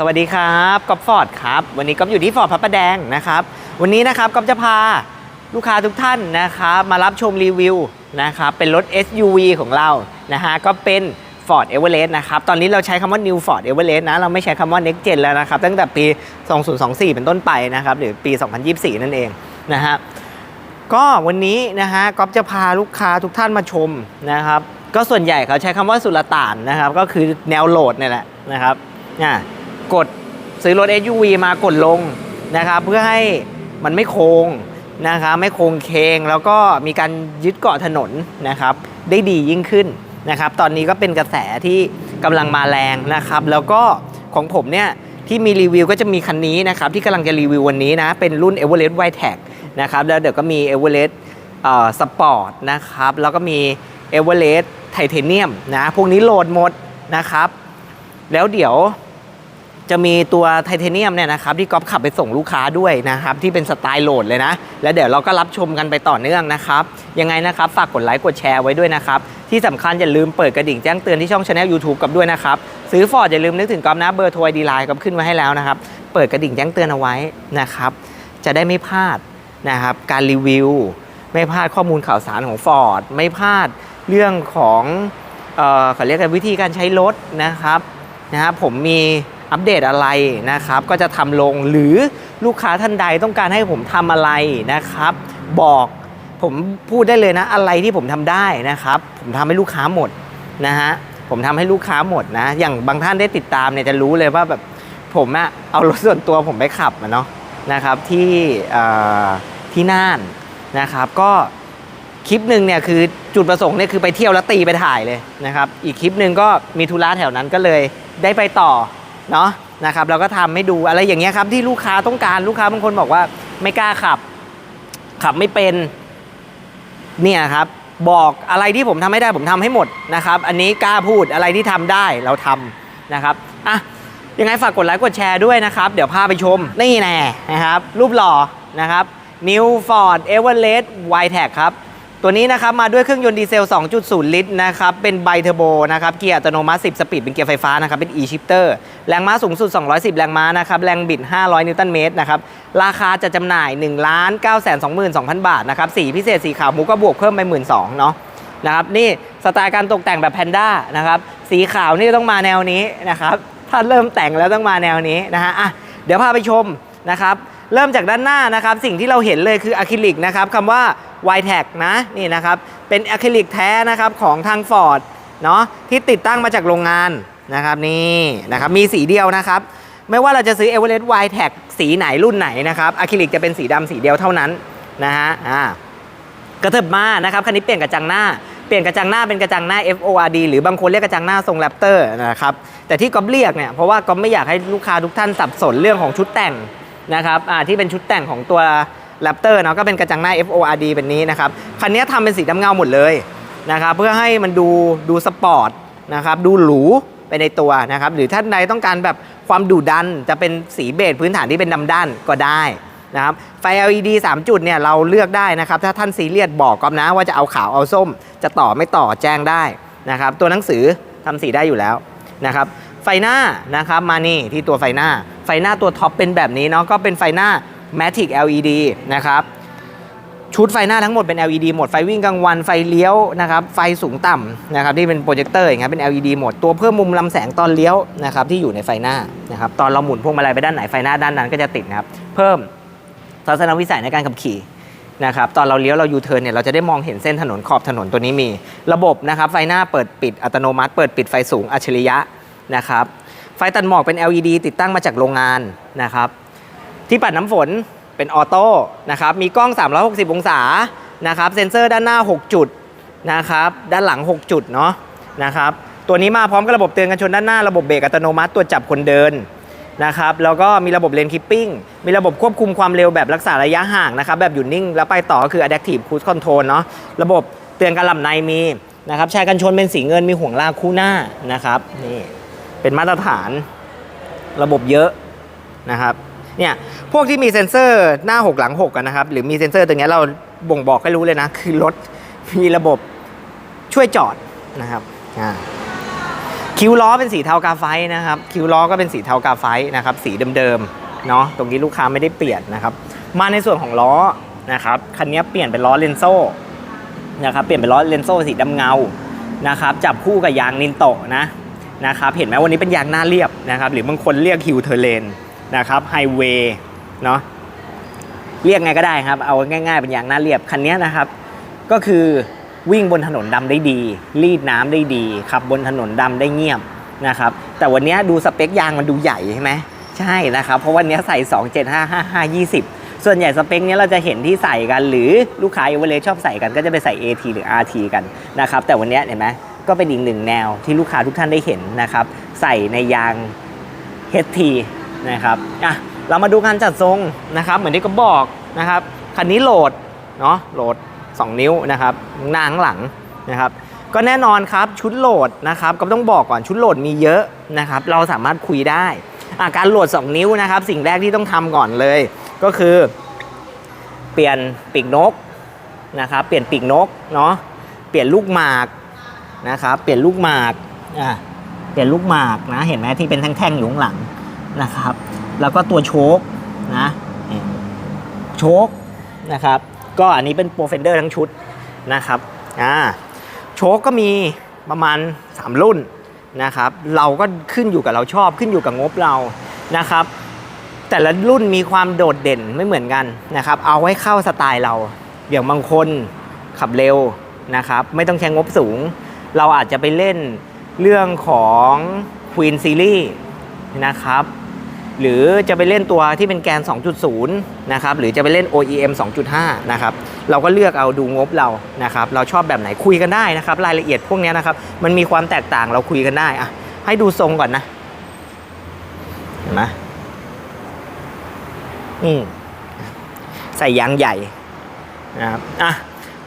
สวัสดีครับก๊อฟฟอร์ดครับ วันนี้ก๊อฟอยู่ที่ฟอร์ดพระประแดงนะครับ วันนี้นะครับก๊อฟจะพาลูกค้าทุกท่านนะครับมารับชมรีวิวนะครับเป็นรถ SUV ของเรานะฮะก็เป็น Ford Everest นะครับตอนนี้เราใช้คำว่า New Ford Everest นะเราไม่ใช้คำว่า Next Gen แล้วนะครับ ตั้งแต่ปี 2024 เป็นต้นไปนะครับหรือปี 2024 นั่นเองนะฮะก็วันนี้นะฮะก๊อฟจะพาลูกค้าทุกท่านมาชมนะครับก็ส่วนใหญ่เขาใช้คำว่าสุลต่านนะครับ ก็คือแนวโหลดเนี่แหละนะครับอะ กดซื้อรถ SUV มากดลงนะครับเพื่อให้มันไม่โค้งนะครับไม่โค้งเคงแล้วก็มีการยึดเกาะถนนนะครับได้ดียิ่งขึ้นนะครับตอนนี้ก็เป็นกระแสที่กำลังมาแรงนะครับ แล้วก็ของผมเนี่ยที่มีรีวิวก็จะมีคันนี้นะครับที่กำลังจะรีวิววันนี้นะ เป็นรุ่น Everest w i t e c นะครับแล้วเดี๋ยวก็มี Everest สปอร์ตนะครับแล้วก็มี Everest ไทเทเนียมนะพวกนี้โหลดหมดนะครับ แล้วเดี๋ยว จะมีตัวไทเทเนียมเนี่ยนะครับที่ก๊อฟขับไปส่งลูกค้าด้วยนะครับที่เป็นสไตล์โหลดเลยนะ แล้วเดี๋ยวเราก็รับชมกันไปต่อเนื่องนะครับ ยังไงนะครับฝากกดไลค์กดแชร์ไว้ด้วยนะครับ ที่สำคัญอย่าลืมเปิดกระดิ่งแจ้งเตือนที่ช่องช anel YouTube กับด้วยนะครับ ซื้อฟอร์ดอย่าลืมนึกถึงก๊อฟนะเบอร์โทรดีไลน์ก๊อฟขึ้นไว้ให้แล้วนะครับเปิดกระดิ่งแจ้งเตือนเอาไว้นะครับจะได้ไม่พลาดนะครับการรีวิว ไม่พลาดข้อมูลข่าวสารของ Ford ไม่พลาดเรื่องของเอ่อเขาเรียกกันวิธีการใช้รถนะครับนะครับผมมี อัปเดตอะไรนะครับ ก็จะทำลงหรือลูกค้าท่านใดต้องการให้ผมทำอะไรนะครับ บอกผมพูดได้เลยนะ อะไรที่ผมทำได้นะครับ ผมทำให้ลูกค้าหมดนะฮะผมทำให้ลูกค้าหมดนะ อย่างบางท่านได้ติดตามเนี่ยจะรู้เลยว่าแบบผมอะเอารถส่วนตัวผมไปขับอะเนาะนะครับที่ที่น่านนะครับ ก็คลิปหนึ่งเนี่ยคือจุดประสงค์เนี่ยคือไปเที่ยวแล้วตีไปถ่ายเลยนะครับ อีกคลิปหนึ่งก็มีธุระแถวนั้นก็เลยได้ไปต่อ เนาะนะครับเราก็ทำให้ดูอะไรอย่างเงี้ยครับที่ลูกค้าต้องการลูกค้าบางคนบอกว่าไม่กล้าขับ ขับไม่เป็นเนี่ยครับบอกอะไรที่ผมทำไม่ได้ผมทำให้หมดนะครับ อันนี้กล้าพูดอะไรที่ทำได้เราทำนะครับอะยังไงฝากกดไลค์กดแชร์ด้วยนะครับ เดี๋ยวพาไปชมนี่แน่นะครับ รูปหล่อนะครับ New Ford Everest w i t e c ครับ ตัวนี้นะครับมาด้วยเครื่องยนต์ดีเซล 2.0 ลิตรนะครับ เป็นไบเทอร์โบนะครับ เกียร์อัตโนมัติ 10 สปีด เป็นเกียร์ไฟฟ้านะครับ เป็น e-shifter แรงม้าสูงสุด 210 แรงม้านะครับ แรงบิด 500 นิวตันเมตรนะครับ ราคาจะจำหน่าย 1,922,000 บาทนะครับ สีพิเศษสีขาวมูก็บวกเพิ่มไป 1 2 0 0 0เนาะนะครับ นี่สไตล์การตกแต่งแบบแพนด้านะครับ สีขาวนี่ต้องมาแนวนี้นะครับ ถ้าเริ่มแต่งแล้วต้องมาแนวนี้นะฮะ อะ เดี๋ยวพาไปชมนะครับ เริ่มจากด้านหน้านะครับ สิ่งที่เราเห็นเลยคืออะคริลิกนะครับคำว่า y t e c นะนี่นะครับ เป็นอะคริลิกแท้นะครับของทาง Ford เนาะที่ติดตั้งมาจากโรงงานนะครับนี่นะครับมีสีเดียวนะครับ ไม่ว่าเราจะซื้อ Everest y t e c สีไหนรุ่นไหนนะครับอะคริลิกจะเป็นสีดำสีเดียวเท่านั้นนะฮะอ่ากระเถิบมานะครับคันนี้เปลี่ยนกระจังหน้าเปลี่ยนกระจังหน้าเป็นกระจังหน้า FORD หรือบางคนเรียกกระจังหน้าทรงแรปเตอร์นะครับแต่ที่ก๊อฟเรียกเนี่ยเพราะว่าก๊อฟไม่อยากให้ลูกค้าทุกท่านสับสนเรื่องของชุดแต่ง นะครับที่เป็นชุดแต่งของตัวแรปเตอร์เนาะก็เป็นกระจังหน้า FORD เป็นนี้นะครับคันนี้ทำเป็นสีดำเงาหมดเลยนะครับเพื่อให้มันดูดูสปอร์ตนะครับดูหรูไปในตัวนะครับหรือท่านใดต้องการแบบความดุดันจะเป็นสีเบจพื้นฐานที่เป็นดำด้านก็ได้นะครับไฟ LED 3 จุดเนี่ยเราเลือกได้นะครับถ้าท่านซีเรียสบอกก๊อฟนะว่าจะเอาขาวเอาส้ม จะต่อไม่ต่อแจ้งได้นะครับตัวหนังสือทำสีได้อยู่แล้วนะครับ ฟหน้านะครับมานี่ที่ตัวไฟหน้า ไฟหน้าตัวท็อปเป็นแบบนี้เนาะก็เป็นไฟหน้า Matic LED นะครับชุดไฟหน้าทั้งหมดเป็น LED หมดไฟวิ่งกลางวันไฟเลี้ยวนะครับไฟสูงต่ำนะครับที่เป็นโปรเจคเตอร์อย่างเงี้ยเป็น LED หมดตัวเพิ่มมุมลำแสงตอนเลี้ยวนะครับที่อยู่ในไฟหน้านะครับตอนเราหมุนพวงมาลัยไปด้านไหนไฟหน้าด้านนั้นก็จะติดนะครับเพิ่มทัศนวิสัยในการขับขี่นะครับตอนเราเลี้ยวเรายูเทิร์นเนี่ยเราจะได้มองเห็นเส้นถนนขอบถนนตัวนี้มี ระบบนะครับไฟหน้าเปิดปิดอัตโนมัติ เปิดปิดไฟสูงอัจฉริยะ นะครับ ไฟตัดหมอกเป็น LED ติดตั้งมาจากโรงงานนะครับ ที่ปัดน้ำฝนเป็นออโต้นะครับ มีกล้อง 360 องศานะครับ เซ็นเซอร์ด้านหน้า 6 จุดนะครับ ด้านหลัง 6 จุดเนาะนะครับ ตัวนี้มาพร้อมกับระบบเตือนกันชนด้านหน้า ระบบเบรกอัตโนมัติตัวจับคนเดินนะครับ แล้วก็มีระบบเลนคิปปิ้ง มีระบบควบคุมความเร็วแบบรักษาระยะห่างนะครับ แบบหยุดนิ่ง แล้วไปต่อก็คือ adaptive cruise control เนาะ ระบบเตือนการหลับในมีนะครับ ชายกันชนเป็นสีเงินมีห่วงลากคู่หน้านะครับ นี่ เป็นมาตรฐานระบบเยอะนะครับเนี่ยพวกที่มีเซ็นเซอร์หน้า 6 หลัง6กันนะครับ หรือมีเซ็นเซอร์ตรงนี้เราบ่งบอกให้รู้เลยนะ คือรถมีระบบช่วยจอดนะครับคิ้วล้อเป็นสีเทากาไฟนะครับ คิ้วล้อก็เป็นสีเทากาไฟนะครับ สีเดิมๆเนาะตรงนี้ลูกค้าไม่ได้เปลี่ยนนะครับ มาในส่วนของล้อนะครับคันนี้เปลี่ยนเป็นล้อเลนโซ่นะครับเปลี่ยนเป็นล้อเลนโซ่สีดำเงานะครับ จับคู่กับยางนินโตะนะ นะครับเห็นไหมวันนี้เป็นยางหน้าเรียบนะครับหรือบางคนเรียกฮิวเทอร์เลนนะครับไฮเวย์เนาะเรียกไงก็ได้ครับ เอาง่าย ๆ เป็นยางหน้าเรียบคันนี้นะครับ ก็คือวิ่งบนถนนดำได้ดี รีดน้ำได้ดีขับบนถนนดำได้เงียบนะครับแต่วันนี้ดูสเปคยางมันดูใหญ่ใช่ไหมใช่นะครับเพราะวันนี้ใส่ 275 55 20 ส่วนใหญ่สเปคเนี้ยเราจะเห็นที่ใส่กันหรือลูกค้าเอเวอเรสชอบใส่กันก็จะไปใส่ AT หรือ RT กันนะครับแต่วันนี้เห็นไหม ก็เป็นอีกหนึ่งแนวที่ลูกค้าทุกท่านได้เห็นนะครับ ใส่ในยาง HT นะครับอะเรามาดูการจัดทรงนะครับ เหมือนที่ก็บอกนะครับคันนี้โหลดเนาะโหลด 2 นิ้วนะครับหน้าข้างหลังนะครับ ก็แน่นอนครับชุดโหลดนะครับ ก็ต้องบอกก่อนชุดโหลดมีเยอะนะครับ เราสามารถคุยได้อะการโหลด 2 นิ้วนะครับ สิ่งแรกที่ต้องทำก่อนเลย ก็คือ เปลี่ยนปีกนกนะครับ เปลี่ยนปีกนกเนาะเปลี่ยนลูกหมาก นะครับเปลี่ยนลูกหมากอะเปลี่ยนลูกหมากนะเห็นไหมที่เป็นแท่งๆอยู่ข้างหลังนะครับ แล้วก็ตัวโชคนะโชคนะครับก็อันนี้เป็นโปรเฟนเดอร์ทั้งชุดนะครับอ่าโชคก็มีประมาณ 3 รุ่นนะครับเราก็ขึ้นอยู่กับเราชอบขึ้นอยู่กับงบเรานะครับ แต่ละรุ่นมีความโดดเด่นไม่เหมือนกันนะครับ เอาไว้เข้าสไตล์เราอย่างบางคนขับเร็วนะครับ ไม่ต้องใช้งบสูง เราอาจจะไปเล่นเรื่องของ Queen Series นะครับ หรือจะไปเล่นตัวที่เป็นแกน 2.0 นะครับ หรือจะไปเล่น OEM 2.5 นะครับ เราก็เลือกเอาดูงบเรานะครับ เราชอบแบบไหนคุยกันได้นะครับ รายละเอียดพวกนี้นะครับ มันมีความแตกต่างเราคุยกันได้อะให้ดูทรงก่อนนะ เห็นไหมอืมใส่ยางใหญ่นะครับอะ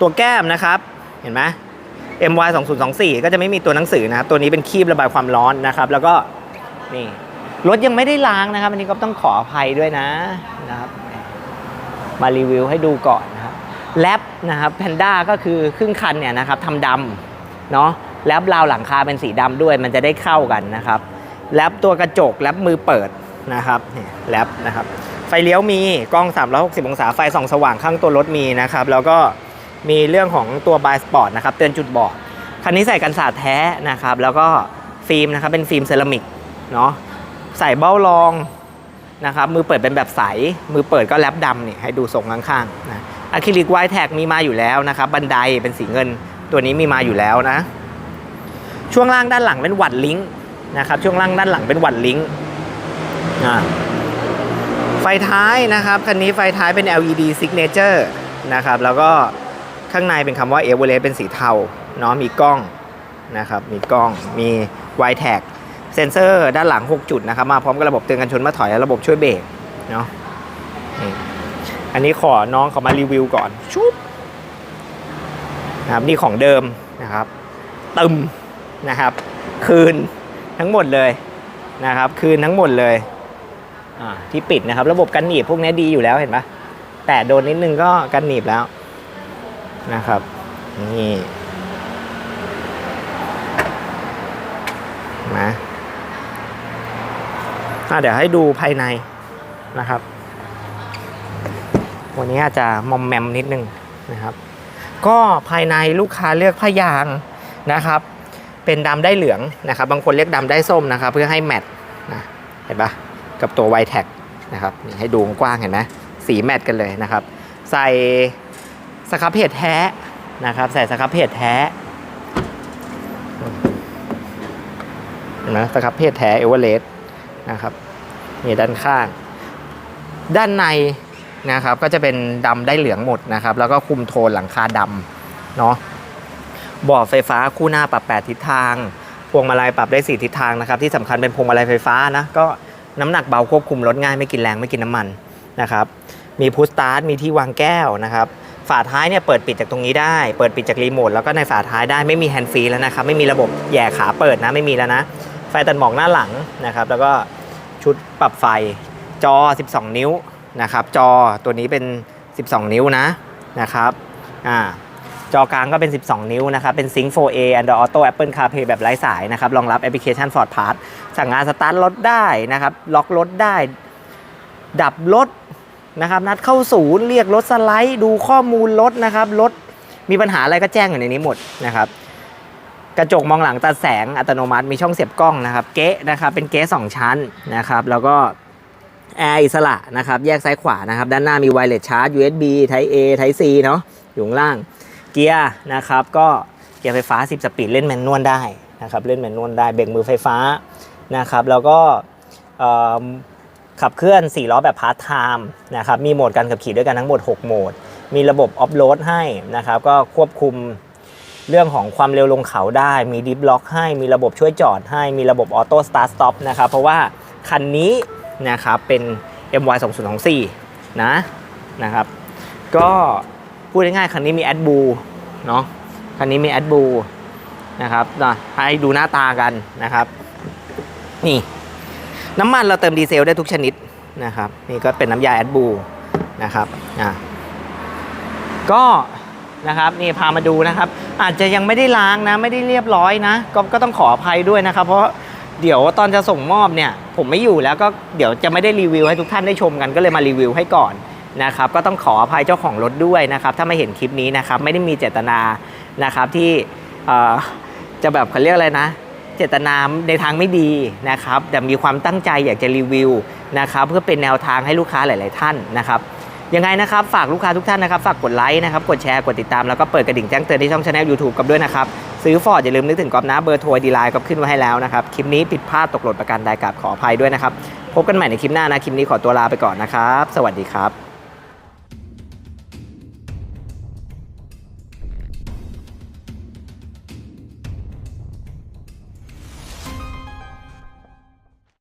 ตัวแก้มนะครับ เห็นไหม MY 2024ก็จะไม่มีตัวหนังสือนะครับตัวนี้เป็นคีบระบายความร้อนนะครับ แล้วก็นี่รถยังไม่ได้ล้างนะครับ อันนี้ก็ต้องขออภัยด้วยนะนะครับ มารีวิวให้ดูก่อนนะครับแลบนะครับแพนด้าก็คือครึ่งคันเนี่ยนะครับทำดำเนาะแลบราวหลังคาเป็นสีดำด้วย มันจะได้เข้ากันนะครับแลบตัวกระจกแลบมือเปิดนะครับนี่ยแลบนะครับ ไฟเลี้ยวมีกล้อง 360 องศาไฟส่องสว่างข้างตัวรถมีนะครับ แล้วก็ มีเรื่องของตัวบายสปอร์ตนะครับเตือนจุดบอดคันนี้ใส่กันสาดแท้นะครับ แล้วก็ฟิล์มนะครับเป็นฟิล์มเซรามิกเนาะใส่เบ้ารองนะครับมือเปิดเป็นแบบใส มือเปิดก็แลบดำนี่ให้ดูทรงข้างๆนะอะคริลิกไวท์แท็กมีมาอยู่แล้วนะครับบันไดเป็นสีเงินตัวนี้มีมาอยู่แล้วนะ ช่วงล่างด้านหลังเป็นวัดลิงก์นะครับช่วงล่างด้านหลังเป็นวัดลิงก์อ่าไฟท้ายนะครับคันนี้ไฟท้ายเป็น LED signature นะครับแล้วก็ ข้างในเป็นคำว่า e v e r e s t เป็นสีเทาเนาะมีกล้องนะครับมีกล้องมี w i t e g เซนเซอร์ด้านหลัง 6 จุดนะครับ มาพร้อมกับระบบเตือนกันชนมาถอยและระบบช่วยเบรกเนาะอันนี้ขอน้องเขามารีวิวก่อนชุบนะครับนี่ของเดิมนะครับตึมนะครับ คืนทั้งหมดเลยนะครับ คืนทั้งหมดเลยอ่าที่ปิดนะครับ ระบบกันหนีบพวกนี้ดีอยู่แล้วเห็นปะแต่โดนนิดนึงก็กันหนีบแล้ว นะครับ นี่นะเดี๋ยวให้ดูภายในนะครับ วันนี้อาจจะมอมแมมนิดนึงนะครับ ก็ภายในลูกค้าเลือกผ้ายางนะครับ เป็นดำได้เหลืองนะครับ บางคนเรียกดำได้ส้มนะครับ เพื่อให้แมทนะเห็นปะกับตัวไวแท็กนะครับให้ดูกว้างเห็นไหมสีแมทกันเลยนะครับ ใส่ สครับเพจแท้นะครับ ใส่สครับเพจแท้นไหมสครับเพจแท้เอเวอเรสต์นะครับนี่ด้านข้าง ด้านในนะครับก็จะเป็นดำได้เหลืองหมดนะครับ แล้วก็คุมโทนหลังคาดำเนาะบาะไฟฟ้าคู่หน้าปรับ 8 ทิศทางพวงมาลัยปรับได้ 4 ทิศทางนะครับ ที่สำคัญเป็นพวงมาลัยไฟฟ้านะก็น้ำหนักเบาควบคุมรถง่ายไม่กินแรงไม่กินน้ำมันนะครับ มีพุชสตาร์ทมีที่วางแก้วนะครับ ฝาท้ายเนี่ยเปิดปิดจากตรงนี้ได้ เปิดปิดจากรีโมทแล้วก็ในฝาท้ายได้ไม่มีแฮนด์ฟรีแล้วนะครับ ไม่มีระบบแย่ขาเปิดนะไม่มีแล้วนะ ไฟตัดหมอกหน้าหลังนะครับ แล้วก็ชุดปรับไฟจอ 12 นิ้วนะครับ จอตัวนี้เป็น 12 นิ้วนะนะครับอ่าจอกลางก็เป็น 12 นิ้วนะครับ เป็น Sync 4A Android Auto Apple CarPlay แบบไร้สายนะครับ รองรับแอปพลิเคชัน Ford Pass สั่งงานสตาร์ทรถได้นะครับ ล็อกรถได้ ดับรถ นะครับนัดเข้าศูนย์เรียกรถสไลด์ดูข้อมูลรถนะครับรถมีปัญหาอะไรก็แจ้งอยู่ในนี้หมดนะครับกระจกมองหลังตัดแสงอัตโนมัติมีช่องเสียบกล้องนะครับเก๊ะนะครับเป็นเก๊ะสองชั้นนะครับแล้วก็แอร์อิสระนะครับแยกซ้ายขวานะครับด้านหน้ามีไวเลสชาร์จ USB Type A Type C เนาะอยู่ข้างล่างเกียร์นะครับก็เกียร์ไฟฟ้า 10 สปีดเล่นแมนนวลได้นะครับเล่นแมนนวลได้เบรกมือไฟฟ้านะครับแล้วก็ ขับเคลื่อน 4 ล้อแบบพาร์ทไทม์นะครับ มีโหมดการขับขี่ด้วยกันทั้งหมด 6 โหมด มีระบบออฟโรดให้นะครับ ก็ควบคุมเรื่องของความเร็วลงเขาได้ มีดิฟล็อกให้ มีระบบช่วยจอดให้ มีระบบออโต้สตาร์ทสต็อปนะครับ เพราะว่าคันนี้นะครับเป็น MY 2024นะนะครับ ก็พูดง่ายๆคันนี้มีแอดบูเนาะ คันนี้มีแอดบูนะครับนะให้ดูหน้าตากันนะครับ นี่ น้ำมันเราเติมดีเซลได้ทุกชนิดนะครับ นี่ก็เป็นน้ำยาแอดบูนะครับอ่าก็นะครับนี่พามาดูนะครับ อาจจะยังไม่ได้ล้างนะ ไม่ได้เรียบร้อยนะ ก็ก็ต้องขออภัยด้วยนะครับ เพราะเดี๋ยวตอนจะส่งมอบเนี่ย ผมไม่อยู่แล้วก็เดี๋ยวจะไม่ได้รีวิวให้ทุกท่านได้ชมกันก็เลยมารีวิวให้ก่อนนะครับ ก็ต้องขออภัยเจ้าของรถด้วยนะครับ ถ้าไม่เห็นคลิปนี้นะครับ ไม่ได้มีเจตนานะครับที่จะแบบเขาเรียกอะไรนะ เจตนาในทางไม่ดีนะครับแต่มีความตั้งใจอยากจะรีวิวนะครับเพื่อเป็นแนวทางให้ลูกค้าหลาย ๆ ท่านนะครับยังไงนะครับฝากลูกค้าทุกท่านนะครับฝากกดไลค์นะครับกดแชร์กดติดตามแล้วก็เปิดกระดิ่งแจ้งเตือนที่ช่องช anel YouTube กับด้วยนะครับ ซื้อฟอร์ดอย่าลืมนึกถึงกอบนะเบอร์โทรดีไลน์ก็ขึ้นไว้ให้แล้วนะครับ คลิปนี้ผิดพลาดตกหล่นประการใดกับขออภัยด้วยนะครับ พบกันใหม่ในคลิปหน้านะ คลิปนี้ขอตัวลาไปก่อนนะครับ สวัสดีครับ